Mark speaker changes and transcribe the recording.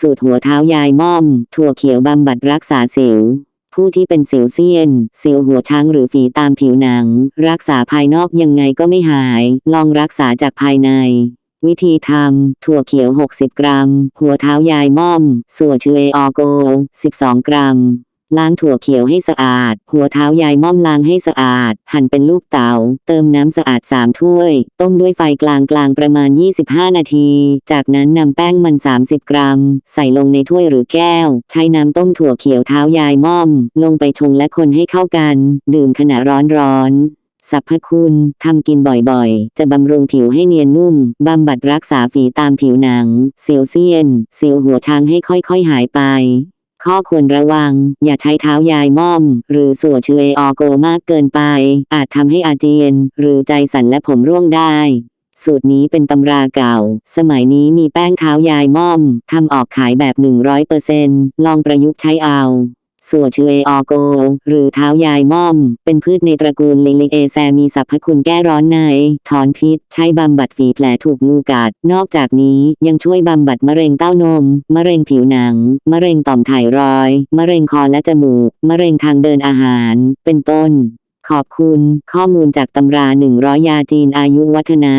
Speaker 1: สูตรหัวเท้ายายม่อม ถั่วเขียวบำบัดรักษาสิว ผู้ที่เป็นสิวเซียน สิวหัวช้างหรือฝีตามผิวหนัง รักษาภายนอกยังไงก็ไม่หาย ลองรักษาจากภายใน วิธีทำ ถั่วเขียว 60 กรัม หัวเท้ายายม่อม ส่วเชเอออโก 12 กรัม ล้างถั่วเขียวให้สะอาด หัวเท้ายายม่อมล้างให้สะอาด หั่นเป็นลูกเตา๋า เติมน้ำสะอาด 3 ถ้วย ต้มด้วยไฟกลางกลางประมาณ 25 นาที จากนั้นนำแป้งมัน 30 กรัม ใส่ลงในถ้วยหรือแก้ว ใช้น้ำต้มถั่วเขียวเท้ายายม่อม ลงไปชงและคนให้เข้ากัน ดื่มขณะร้อนๆสรรพคุณ ทำกินบ่อยๆ จะบำรุงผิวให้เนียนนุ่ม บำบัดรักษาฝีตามผิวหนัง เซียวเซียนเซียวหัวช้างให้ค่อยๆ หายไป ข้อควรระวัง อย่าใช้เท้ายายม่อม หรือส่วนเชยอออโกมากเกินไป อาจทำให้อาเจียน หรือใจสั่นและผมร่วงได้ สูตรนี้เป็นตำราเก่า สมัยนี้มีแป้งเท้ายายม่อมทำออกขายแบบ 100%ลองประยุกต์ใช้เอา ส่วนเชเอออโก หรือเท้ายายม่อม เป็นพืชในตระกูลลิลิเอแซมีสรรพคุณแก้ร้อนใน ถอนพิษ ใช้บำบัดฝีแผลถูกงูกัด นอกจากนี้ยังช่วยบำบัดมะเร็งเต้านม มะเร็งผิวหนัง มะเร็งต่อมไทรอย มะเร็งคอและจมูก มะเร็งทางเดินอาหาร เป็นต้น ขอบคุณ ข้อมูลจากตำรา 100 ยาจีนอายุวัฒนะ